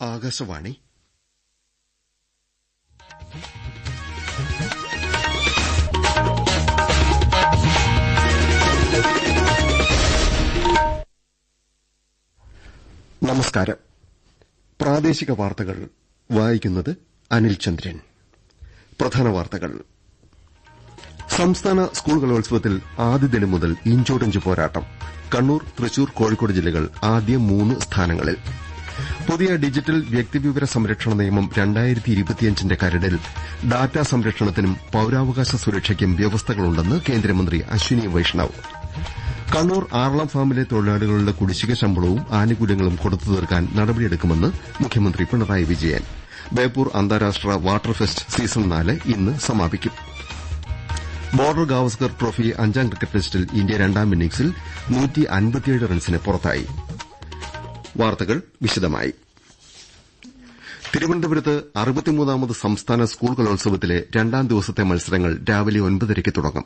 ആകാശവാണി. നമസ്കാരം. പ്രാദേശിക വാർത്തകൾ. വായിക്കുന്നത് അനിൽ ചന്ദ്രൻ. പ്രധാന വാർത്തകൾ. സംസ്ഥാന സ്കൂൾ കലോത്സവത്തിൽ ആദ്യ ദിനം മുതൽ ഇഞ്ചോടിഞ്ച് പോരാട്ടം. കണ്ണൂർ തൃശൂർ കോഴിക്കോട് ജില്ലകൾ ആദ്യ മൂന്ന് സ്ഥാനങ്ങളിൽ. പുതിയ ഡിജിറ്റൽ വ്യക്തിവിവര സംരക്ഷണ നിയമം രണ്ടായിരത്തി ഇരുപത്തിയഞ്ചിന്റെ കരടിൽ. ഡാറ്റാ സംരക്ഷണത്തിനും പൌരാവകാശ സുരക്ഷയ്ക്കും വ്യവസ്ഥകളുണ്ടെന്ന് കേന്ദ്രമന്ത്രി അശ്വിനി വൈഷ്ണവ്. കണ്ണൂർ ആറളം ഫാമിലെ തൊഴിലാളികളുടെ കുടിശ്ശിക ശമ്പളവും ആനുകൂല്യങ്ങളും കൊടുത്തു തീർക്കാൻ നടപടിയെടുക്കുമെന്ന് മുഖ്യമന്ത്രി പിണറായി വിജയൻ. ബേപ്പൂർ അന്താരാഷ്ട്ര വാട്ടർ ഫെസ്റ്റ് സീസൺ നാല് ഇന്ന് സമാപിക്കും. ബോർഡർ ഗാവസ്കർ ട്രോഫി അഞ്ചാം ക്രിക്കറ്റ് ടെസ്റ്റിൽ ഇന്ത്യ രണ്ടാം ഇന്നിംഗ്സിൽ റൺസിന് പുറത്തായി. വാർത്തകൾ വിശദമായി. തിരുവനന്തപുരത്ത് അറുപത്തിമൂന്നാമത് സംസ്ഥാന സ്കൂൾ കലോത്സവത്തിലെ രണ്ടാം ദിവസത്തെ മത്സരങ്ങൾ രാവിലെ ഒൻപതരയ്ക്ക് തുടങ്ങും.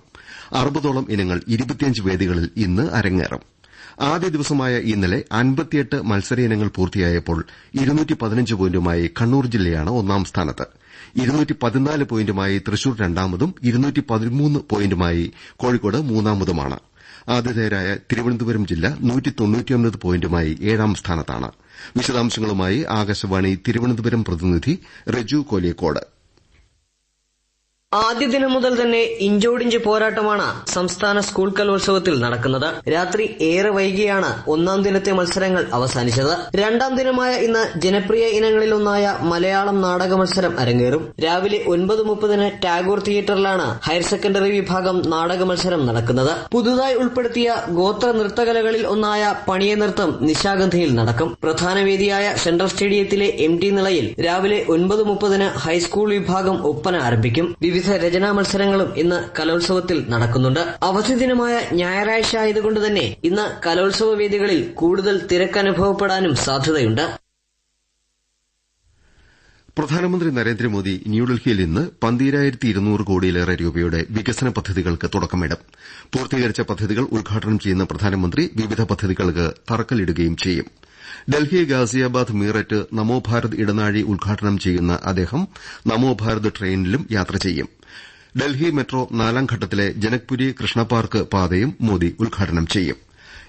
അറുപതോളം ഇനങ്ങൾ ഇരുപത്തിയഞ്ച് വേദികളിൽ ഇന്ന് അരങ്ങേറും. ആദ്യ ദിവസമായ ഇന്നലെ അൻപത്തിയെട്ട് മത്സര ഇനങ്ങൾ പൂർത്തിയായപ്പോൾ ഇരുന്നൂറ്റി പതിനഞ്ച് പോയിന്റുമായി കണ്ണൂർ ജില്ലയാണ് ഒന്നാം സ്ഥാനത്ത്. ഇരുന്നൂറ്റി പതിനാല് പോയിന്റുമായി തൃശൂർ രണ്ടാമതും ഇരുന്നൂറ്റി പതിമൂന്ന് പോയിന്റുമായി കോഴിക്കോട് മൂന്നാമതുമാണ്. ആതിഥേയരായ തിരുവനന്തപുരം ജില്ല പോയിന്റുമായി ഏഴാം സ്ഥാനത്താണ്. വിശദാംശങ്ങളുമായി ആകാശവാണി തിരുവനന്തപുരം പ്രതിനിധി റെജു കോലിയക്കോട്. ആദ്യ ദിനം മുതൽ തന്നെ ഇഞ്ചോടിഞ്ച് പോരാട്ടമാണ് സംസ്ഥാന സ്കൂൾ കലോത്സവത്തിൽ നടക്കുന്നത്. രാത്രി ഏറെ വൈകിയാണ് ഒന്നാം ദിനത്തെ മത്സരങ്ങൾ അവസാനിച്ചത്. രണ്ടാം ദിനമായ ഇന്ന് ജനപ്രിയ ഇനങ്ങളിലൊന്നായ മലയാളം നാടക മത്സരം അരങ്ങേറും. രാവിലെ ഒൻപത് മുപ്പതിന് ടാഗോർ തിയേറ്ററിലാണ് ഹയർ സെക്കൻഡറി വിഭാഗം നാടക മത്സരം നടക്കുന്നത്. പുതുതായി ഉൾപ്പെടുത്തിയ ഗോത്ര നൃത്തകലകളിൽ ഒന്നായ പണിയ നൃത്തം നിശാഗന്ധിയിൽ നടക്കും. പ്രധാന വേദിയായ സെൻട്രൽ സ്റ്റേഡിയത്തിലെ എം ടി നിളയിൽ രാവിലെ ഒൻപത് മുപ്പതിന് ഹൈസ്കൂൾ വിഭാഗം ഒപ്പന ആരംഭിക്കും. വിവിധ രചനാ മത്സരങ്ങളും ഇന്ന് കലോത്സവത്തിൽ നടക്കുന്നുണ്ട്. അവധി ദിനമായ ഞായറാഴ്ച ആയതുകൊണ്ട് തന്നെ ഇന്ന് കലോത്സവ വേദികളിൽ കൂടുതൽ തിരക്കനുഭവപ്പെടാനും സാധ്യതയുണ്ട്. പ്രധാനമന്ത്രി നരേന്ദ്രമോദി ന്യൂഡൽഹിയിൽ ഇന്ന് പന്തീരായിരത്തി ഇരുന്നൂറ് കോടിയിലേറെ രൂപയുടെ വികസന പദ്ധതികൾക്ക് തുടക്കമിടും. പൂർത്തീകരിച്ച പദ്ധതികൾ ഉദ്ഘാടനം ചെയ്യുന്ന പ്രധാനമന്ത്രി വിവിധ പദ്ധതികൾക്ക് തറക്കല്ലിടുകയും ചെയ്യും. ഡൽഹി ഗാസിയാബാദ് മീററ്റ് നമോ ഭാരത് ഇടനാഴി ഉദ്ഘാടനം ചെയ്യുന്ന അദ്ദേഹം നമോ ഭാരത് ട്രെയിനിലും യാത്ര ചെയ്യും. ഡൽഹി മെട്രോ നാലാം ഘട്ടത്തിലെ ജനക്പുരി കൃഷ്ണപാർക്ക് പാതയും മോദി ഉദ്ഘാടനം ചെയ്യും.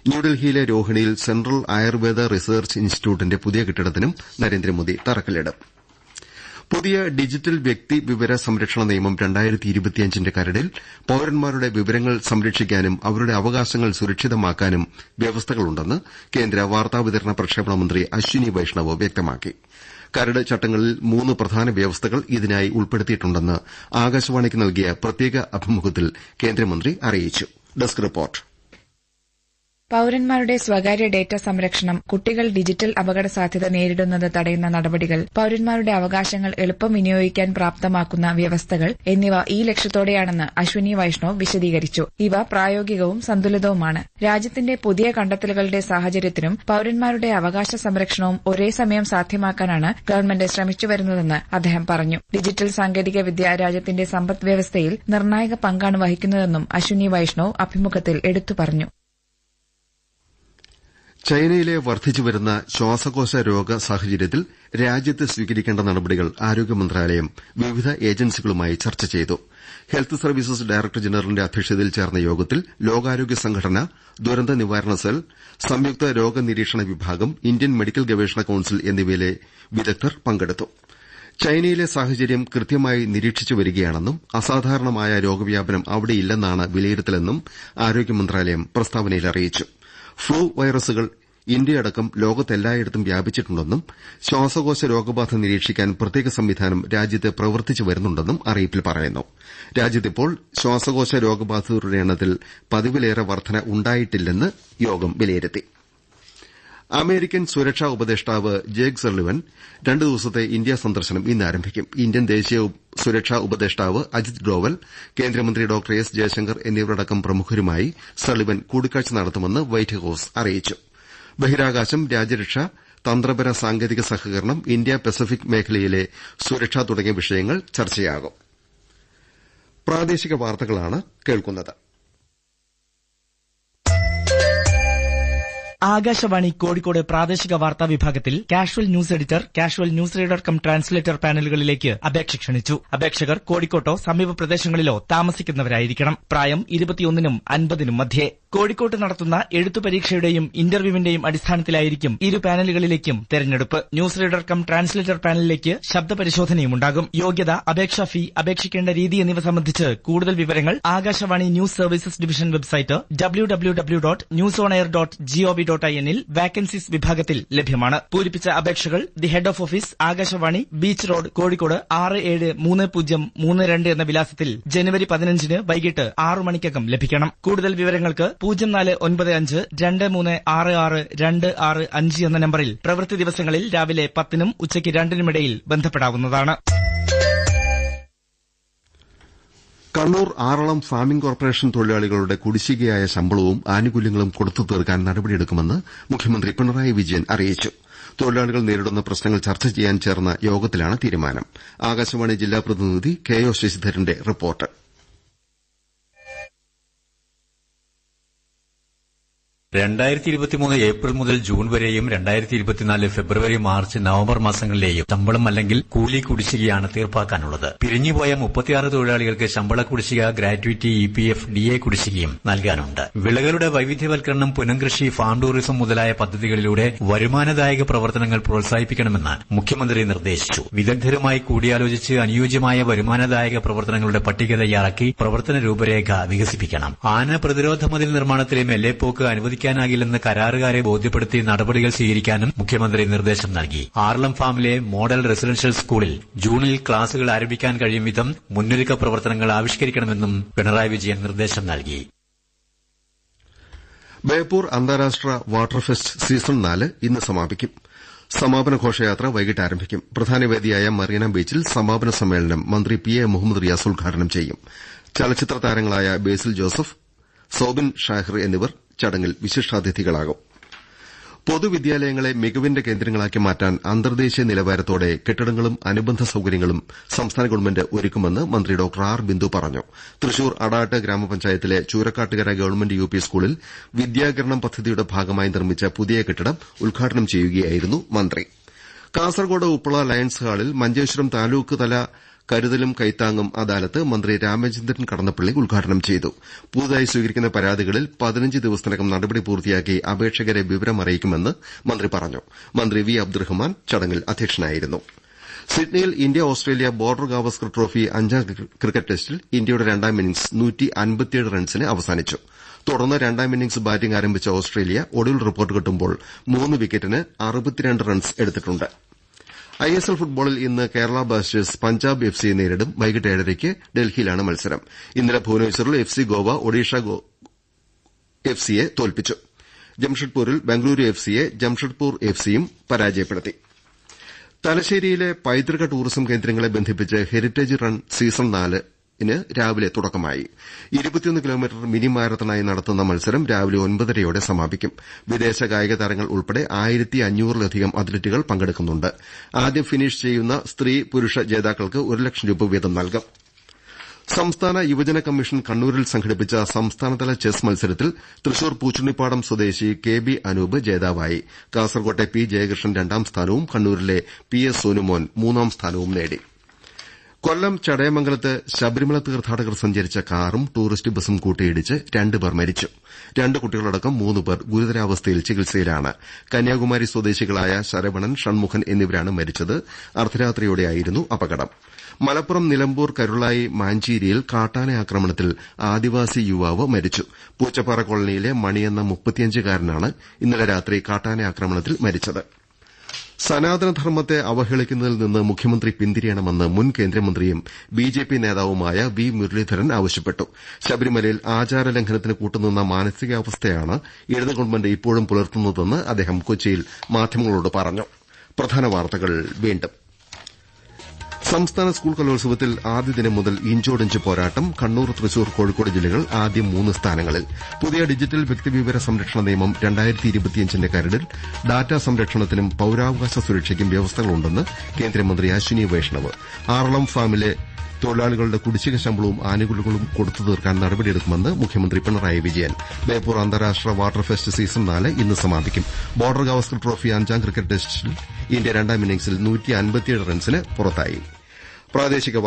ന്യൂഡൽഹിയിലെ രോഹിണിയിൽ സെൻട്രൽ ആയുർവേദ റിസർച്ച് ഇൻസ്റ്റിറ്റ്യൂട്ടിന്റെ പുതിയ കെട്ടിടത്തിനും നരേന്ദ്രമോദി തറക്കല്ലിടും. പുതിയ ഡിജിറ്റൽ വ്യക്തി വിവര സംരക്ഷണ നിയമം ന്റെ കരടിൽ പൌരന്മാരുടെ വിവരങ്ങൾ സംരക്ഷിക്കാനും അവരുടെ അവകാശങ്ങൾ സുരക്ഷിതമാക്കാനും വ്യവസ്ഥകളുണ്ടെന്ന് കേന്ദ്ര വാർത്താവിതരണ പ്രക്ഷേപണ മന്ത്രി അശ്വിനി വൈഷ്ണവ് വ്യക്തമാക്കി. കരട് ചട്ടങ്ങളിൽ മൂന്ന് പ്രധാന വ്യവസ്ഥകൾ ഇതിനായി ഉൾപ്പെടുത്തിയിട്ടുണ്ടെന്ന് ആകാശവാണിക്ക് നൽകിയ പ്രത്യേക അഭിമുഖത്തിൽ കേന്ദ്രമന്ത്രി അറിയിച്ചു. പൌരന്മാരുടെ സ്വകാര്യ ഡേറ്റ സംരക്ഷണം കുട്ടികൾ ഡിജിറ്റൽ അപകട സാധ്യത നേരിടുന്നത് തടയുന്ന നടപടികൾ പൌരന്മാരുടെ അവകാശങ്ങൾ എളുപ്പം വിനിയോഗിക്കാൻ പ്രാപ്തമാക്കുന്ന വ്യവസ്ഥകൾ എന്നിവ ഈ ലക്ഷ്യത്തോടെയാണെന്ന് അശ്വിനി വൈഷ്ണവ് വിശദീകരിച്ചു. ഇവ പ്രായോഗികവും സന്തുലിതവുമാണ്. രാജ്യത്തിന്റെ പുതിയ കണ്ടെത്തലുകളുടെ സാഹചര്യത്തിനും പൌരന്മാരുടെ അവകാശ സംരക്ഷണവും ഒരേ സമയം സാധ്യമാക്കാനാണ് ഗവൺമെന്റ് ശ്രമിച്ചു ശ്രമിച്ചുവരുന്നതെന്ന് അദ്ദേഹം പറഞ്ഞു. ഡിജിറ്റൽ സാങ്കേതിക വിദ്യ രാജ്യത്തിന്റെ സമ്പദ് വ്യവസ്ഥയിൽ നിർണായക പങ്കാണ് വഹിക്കുന്നതെന്നും അശ്വിനി വൈഷ്ണവ് അഭിമുഖത്തിൽ എടുത്തു പറഞ്ഞു. ചൈനയിലെ വർദ്ധിച്ചുവരുന്ന ശ്വാസകോശ രോഗ സാഹചര്യത്തിൽ രാജ്യത്ത് സ്വീകരിക്കേണ്ട നടപടികൾ ആരോഗ്യ മന്ത്രാലയം വിവിധ ഏജൻസികളുമായി ചർച്ച ചെയ്തു. ഹെൽത്ത് സർവീസസ് ഡയറക്ടർ ജനറലിന്റെ അധ്യക്ഷതയിൽ ചേർന്ന യോഗത്തിൽ ലോകാരോഗ്യ സംഘടന ദുരന്ത നിവാരണ സെൽ സംയുക്ത രോഗനിരീക്ഷണ വിഭാഗം ഇന്ത്യൻ മെഡിക്കൽ ഗവേഷണ കൌൺസിൽ എന്നിവയിലെ വിദഗ്ധർ പങ്കെടുത്തു. ചൈനയിലെ സാഹചര്യം കൃത്യമായി നിരീക്ഷിച്ചു വരികയാണെന്നും അസാധാരണമായ രോഗവ്യാപനം അവിടെയില്ലെന്നാണ് വിലയിരുത്തലെന്നും ആരോഗ്യമന്ത്രാലയം പ്രസ്താവനയിൽ അറിയിച്ചു. ഫ്ലൂ വൈറസുകൾ ഇന്ത്യയടക്കം ലോകത്തെല്ലായിടത്തും വ്യാപിച്ചിട്ടുണ്ടെന്നും ശ്വാസകോശ രോഗബാധ നിരീക്ഷിക്കാൻ പ്രത്യേക സംവിധാനം രാജ്യത്ത് പ്രവർത്തിച്ചു വരുന്നുണ്ടെന്നും അറിയിപ്പിൽ പറയുന്നു. രാജ്യത്തിപ്പോൾ ശ്വാസകോശ രോഗബാധിതരുടെ എണ്ണത്തിൽ പതിവിലേറെ വർധന ഉണ്ടായിട്ടില്ലെന്ന് യോഗം വിലയിരുത്തി. അമേരിക്കൻ സുരക്ഷാ ഉപദേഷ്ടാവ് ജേക്ക് സള്ളിവൻ രണ്ടു ദിവസത്തെ ഇന്ത്യ സന്ദർശനം ഇന്ന് ആരംഭിക്കും. ഇന്ത്യൻ ദേശീയ സുരക്ഷാ ഉപദേഷ്ടാവ് അജിത് ഡോവൽ കേന്ദ്രമന്ത്രി ഡോക്ടർ എസ് ജയശങ്കർ എന്നിവരടക്കം പ്രമുഖരുമായി സള്ളിവൻ കൂടിക്കാഴ്ച നടത്തുമെന്ന് വൈറ്റ് ഹൌസ് അറിയിച്ചു. ബഹിരാകാശം രാജ്യരക്ഷ തന്ത്രപര സാങ്കേതിക സഹകരണം ഇന്ത്യ പസഫിക് മേഖലയിലെ സുരക്ഷ തുടങ്ങിയ വിഷയങ്ങൾ ചർച്ചയാകും. ആകാശവാണി കോഴിക്കോട് പ്രാദേശിക വാർത്താ വിഭാഗത്തിൽ casual news editor casual news reader cum translator പാനലുകളിലേക്ക് അപേക്ഷ ക്ഷണിച്ചു. അപേക്ഷകർ കോഴിക്കോട്ടോ സമീപ പ്രദേശങ്ങളിലോ താമസിക്കുന്നവരായിരിക്കണം. പ്രായം ഇരുപത്തിയൊന്നിനും അൻപതിനും മധ്യേ. കോഴിക്കോട്ട് നടത്തുന്ന എഴുത്തു പരീക്ഷയുടെയും ഇന്റർവ്യൂവിന്റെയും അടിസ്ഥാനത്തിലായിരിക്കും ഇരു പാനലുകളിലേക്കും തെരഞ്ഞെടുപ്പ്. ന്യൂസ് റീഡർ കം ട്രാൻസ്ലേറ്റർ പാനലിലേക്ക് ശബ്ദ പരിശോധനയും ഉണ്ടാകും. യോഗ്യത അപേക്ഷാ ഫീ അപേക്ഷിക്കേണ്ട രീതി എന്നിവ സംബന്ധിച്ച് കൂടുതൽ വിവരങ്ങൾ Akashvani news services division website W W W dot news on air dot G O V dot I എന്നിൽ വാക്കൻസീസ് വിഭാഗത്തിൽ ലഭ്യമാണ്. പൂരിപ്പിച്ച അപേക്ഷകൾ the head of office Akashvani beach road Kozhikode ആറ് ഏഴ് മൂന്ന് പൂജ്യം മൂന്ന് രണ്ട് എന്ന വിലാസത്തിൽ ജനുവരി പതിനഞ്ചിന് വൈകിട്ട് ആറു മണിക്കകം ലഭിക്കണം. കൂടുതൽ വിവരങ്ങൾക്ക് പൂജ്യം നാല് ഒൻപത് അഞ്ച് രണ്ട് മൂന്ന് ആറ് ആറ് രണ്ട് ആറ് അഞ്ച് എന്ന നമ്പറിൽ പ്രവൃത്തി ദിവസങ്ങളിൽ രാവിലെ പത്തിനും ഉച്ചയ്ക്ക് രണ്ടിനുമിടയിൽ ബന്ധപ്പെടാവുന്നതാണ്. കണ്ണൂർ ആറളം ഫാമിംഗ് കോർപ്പറേഷൻ തൊഴിലാളികളുടെ കുടിശ്ശികയായ ശമ്പളവും ആനുകൂല്യങ്ങളും കൊടുത്തു തീർക്കാൻ നടപടിയെടുക്കുമെന്ന് മുഖ്യമന്ത്രി പിണറായി വിജയൻ അറിയിച്ചു. തൊഴിലാളികൾ നേരിടുന്ന പ്രശ്നങ്ങൾ ചർച്ച ചെയ്യാൻ ചേർന്ന യോഗത്തിലാണ് തീരുമാനം. ആകാശവാണി ജില്ലാ പ്രതിനിധി കെ ഒ ശശിധരന്റെ റിപ്പോർട്ട്. രണ്ടായിരത്തി ഇരുപത്തിമൂന്ന് ഏപ്രിൽ മുതൽ ജൂൺ വരെയും രണ്ടായിരത്തി ഇരുപത്തിനാല് ഫെബ്രുവരി മാർച്ച് നവംബർ മാസങ്ങളിലെയും ശമ്പളം അല്ലെങ്കിൽ കൂലി കുടിശ്ശികയാണ് തീർപ്പാക്കാനുള്ളത്. പിരിഞ്ഞുപോയ മുപ്പത്തിയാറ് തൊഴിലാളികൾക്ക് ശമ്പള കുടിശ്ശിക gratuity E P F D A കുടിശ്ശികയും നൽകാനുണ്ട്. വിളകളുടെ വൈവിധ്യവൽക്കരണം പുനംകൃഷി ഫാം ടൂറിസം മുതലായ പദ്ധതികളിലൂടെ വരുമാനദായക പ്രവർത്തനങ്ങൾ പ്രോത്സാഹിപ്പിക്കണമെന്ന് മുഖ്യമന്ത്രി നിർദ്ദേശിച്ചു. വിദഗ്ധരുമായി കൂടിയാലോചിച്ച് അനുയോജ്യമായ വരുമാനദായക പ്രവർത്തനങ്ങളുടെ പട്ടിക തയ്യാറാക്കി പ്രവർത്തന രൂപരേഖ വികസിപ്പിക്കണം. ആന പ്രതിരോധ മതിൽ നിർമ്മാണത്തിലെ മെല്ലെപ്പോക്ക് അനുവദിക്കാൻ അനുവദിക്കാനാകില്ലെന്ന് കരാറുകാരെ ബോധ്യപ്പെടുത്തി നടപടികൾ സ്വീകരിക്കാനും മുഖ്യമന്ത്രി നിർദ്ദേശം നൽകി. ആർലം ഫാമിലെ മോഡൽ റെസിഡൻഷ്യൽ സ്കൂളിൽ ജൂണിൽ ക്ലാസുകൾ ആരംഭിക്കാൻ കഴിയും വിധം മുന്നൊരുക്ക പ്രവർത്തനങ്ങൾ ആവിഷ്കരിക്കണമെന്നും പിണറായി വിജയൻ നിർദ്ദേശം നൽകി. ബേപ്പൂർ അന്താരാഷ്ട്ര വാട്ടർ ഫെസ്റ്റ് സീസൺ നാല് ഇന്ന് സമാപിക്കും. സമാപന ഘോഷയാത്ര വൈകിട്ട് ആരംഭിക്കും. പ്രധാന വേദിയായ മറീന ബീച്ചിൽ സമാപന സമ്മേളനം മന്ത്രി പി എ മുഹമ്മദ് റിയാസ് ഉദ്ഘാടനം ചെയ്യും. ചലച്ചിത്ര താരങ്ങളായ ബേസിൽ ജോസഫ് സോബിൻ ഷാഹിർ എന്നിവർ ചടങ്ങിൽ വിശിഷ്ടാതിഥികളാകും. പൊതുവിദ്യാലയങ്ങളെ മികവിന്റെ കേന്ദ്രങ്ങളാക്കി മാറ്റാൻ അന്തർദേശീയ നിലവാരത്തോടെ കെട്ടിടങ്ങളും അനുബന്ധ സൌകര്യങ്ങളും സംസ്ഥാന ഗവൺമെന്റ് ഒരുക്കുമെന്ന് മന്ത്രി ഡോക്ടർ ആർ. ബിന്ദു പറഞ്ഞു. തൃശൂർ അടാട്ട് ഗ്രാമപഞ്ചായത്തിലെ ചൂരക്കാട്ടുകര ഗവൺമെന്റ് യു പി സ്കൂളിൽ വിദ്യാകിരണം പദ്ധതിയുടെ ഭാഗമായി നിർമ്മിച്ച പുതിയ കെട്ടിടം ഉദ്ഘാടനം ചെയ്യുകയായിരുന്നു മന്ത്രി. കാസർകോട് ഉപ്പള ലയൺസ് ഹാളിൽ മഞ്ചേശ്വരം താലൂക്ക് തല കരുതലും കൈത്താങ്ങും അദാലത്ത് മന്ത്രി രാമചന്ദ്രൻ കടന്നപ്പള്ളി ഉദ്ഘാടനം ചെയ്തു. പുതുതായി സ്വീകരിക്കുന്ന പരാതികളിൽ പതിനഞ്ച് ദിവസത്തിനകം നടപടി പൂർത്തിയാക്കി അപേക്ഷകരെ വിവരം അറിയിക്കുമെന്ന് മന്ത്രി പറഞ്ഞു. മന്ത്രി വി അബ്ദുറഹ്മാൻ ചടങ്ങിൽ അധ്യക്ഷനായിരുന്നു. സിഡ്നിയിൽ India Australia Border Gavaskar trophy അഞ്ചാം ക്രിക്കറ്റ് ടെസ്റ്റിൽ ഇന്ത്യയുടെ രണ്ടാം ഇന്നിംഗ്സ് റൺസിന് അവസാനിച്ചു. തുടർന്ന് രണ്ടാം ഇന്നിംഗ്സ് ബാറ്റിംഗ് ആരംഭിച്ച ഓസ്ട്രേലിയ ഒടുവിൽ റിപ്പോർട്ട് കിട്ടുമ്പോൾ മൂന്ന് വിക്കറ്റിന് റൺസ് എടുത്തിട്ടുണ്ട് ഐഎസ്എൽ ഫുട്ബോളിൽ ഇന്ന് കേരള ബ്ലാസ്റ്റേഴ്സ് പഞ്ചാബ് എഫ് സിയെ നേരിടും. വൈകിട്ട് ഏഴരയ്ക്ക് ഡൽഹിയിലാണ് മത്സരം. ഇന്നലെ ഭുവനേശ്വറിൽ F C Goa Odisha F സിയെ തോൽപ്പിച്ചു. ജംഷഡ്പൂരിൽ ബംഗളൂരു എഫ് സിയെ ജംഷഡ്പൂർ എഫ് സിയും പരാജയപ്പെടുത്തി. തലശ്ശേരിയിലെ പൈതൃക ടൂറിസം കേന്ദ്രങ്ങളെ ബന്ധിപ്പിച്ച് ഹെറിറ്റേജ് റൺ സീസൺ നാലിന് രാവിലെ കിലോമീറ്റർ മിനി മാരത്തണായി നടത്തുന്ന മത്സരം രാവിലെ ഒൻപതരയോടെ സമാപിക്കും. വിദേശ കായിക താരങ്ങൾ ഉൾപ്പെടെ ആയിരത്തി അഞ്ഞൂറിലധികം അത്ലറ്റുകൾ പങ്കെടുക്കുന്നുണ്ട്. ആദ്യം ഫിനിഷ് ചെയ്യുന്ന സ്ത്രീ പുരുഷ ജേതാക്കൾക്ക് ഒരു ലക്ഷം രൂപ വീതം നൽകും. സംസ്ഥാന യുവജന കമ്മീഷൻ കണ്ണൂരിൽ സംഘടിപ്പിച്ച സംസ്ഥാനതല ചെസ് മത്സരത്തിൽ തൃശൂർ പൂച്ചുണ്ണിപ്പാടം സ്വദേശി കെ ബി അനൂപ് ജേതാവായി. കാസർകോട്ടെ പി ജയകൃഷ്ണൻ രണ്ടാം സ്ഥാനവും കണ്ണൂരിലെ പി എസ് സോനുമോൻ മൂന്നാം സ്ഥാനവും നേടി. കൊല്ലം ചടയമംഗലത്ത് ശബരിമല തീർത്ഥാടകർ സഞ്ചരിച്ച കാറും ടൂറിസ്റ്റ് ബസും കൂട്ടിയിടിച്ച് രണ്ടുപേർ മരിച്ചു. രണ്ട് കുട്ടികളടക്കം മൂന്ന് പേർ ഗുരുതരാവസ്ഥയിൽ ചികിത്സയിലാണ്. കന്യാകുമാരി സ്വദേശികളായ ശരവണൻ ഷൺമുഖൻ എന്നിവരാണ് മരിച്ചത്. അർദ്ധരാത്രിയോടെയായിരുന്നു അപകടം. മലപ്പുറം നിലമ്പൂർ കരുളായി മാഞ്ചേരിയിൽ കാട്ടാന ആക്രമണത്തിൽ ആദിവാസി യുവാവ് മരിച്ചു. പൂച്ചപ്പാറ കോളനിയിലെ മണിയെന്ന മുപ്പത്തിയഞ്ചുകാരനാണ് ഇന്നലെ രാത്രി കാട്ടാന ആക്രമണത്തിൽ മരിച്ചത്. സനാതനധർമ്മത്തെ അവഹേളിക്കുന്നതിൽ നിന്ന് മുഖ്യമന്ത്രി പിന്തിരിയണമെന്ന് മുൻ കേന്ദ്രമന്ത്രിയും ബിജെപി നേതാവുമായ വി മുരളീധരൻ ആവശ്യപ്പെട്ടു. ശബരിമലയിൽ ആചാര ആചാരലംഘനത്തിന് കൂട്ടുനിന്ന മാനസികാവസ്ഥയാണ് ഇടത് ഗവൺമെന്റ് ഇപ്പോഴും പുലർത്തുന്നതെന്ന് അദ്ദേഹം കൊച്ചിയിൽ മാധ്യമങ്ങളോട് പറഞ്ഞു. സംസ്ഥാന സ്കൂൾ കലോത്സവത്തിൽ ആദ്യ ദിനം മുതൽ ഇഞ്ചോടിഞ്ച് പോരാട്ടം കണ്ണൂർ തൃശൂർ കോഴിക്കോട് ജില്ലകൾ ആദ്യ മൂന്ന് സ്ഥാനങ്ങളിൽ. പുതിയ ഡിജിറ്റൽ വ്യക്തിവിവര സംരക്ഷണ നിയമം ന്റെ കരടിൽ ഡാറ്റാ സംരക്ഷണത്തിനും പൌരാവകാശ സുരക്ഷയ്ക്കും വ്യവസ്ഥകളുണ്ടെന്ന് കേന്ദ്രമന്ത്രി അശ്വിനി വൈഷ്ണവ്. ആറളം ഫാമിലെ തൊഴിലാളികളുടെ കുടിശ്ശിക ശമ്പളവും ആനുകൂല്യങ്ങളും കൊടുത്തു തീർക്കാൻ നടപടിയെടുക്കുമെന്ന് മുഖ്യമന്ത്രി പിണറായി വിജയൻ. ബേപ്പൂർ അന്താരാഷ്ട്ര വാട്ടർ ഫെസ്റ്റ് സീസൺ നാല് ഇന്ന് സമാപിക്കും. ബോർഡർ ഗവസ്കർ ട്രോഫി അഞ്ചാം ക്രിക്കറ്റ് ടെസ്റ്റിൽ ഇന്ത്യ രണ്ടാം ഇന്നിംഗ്സിൽ റൺസിന് പുറത്തായി. പ്രാദേശിക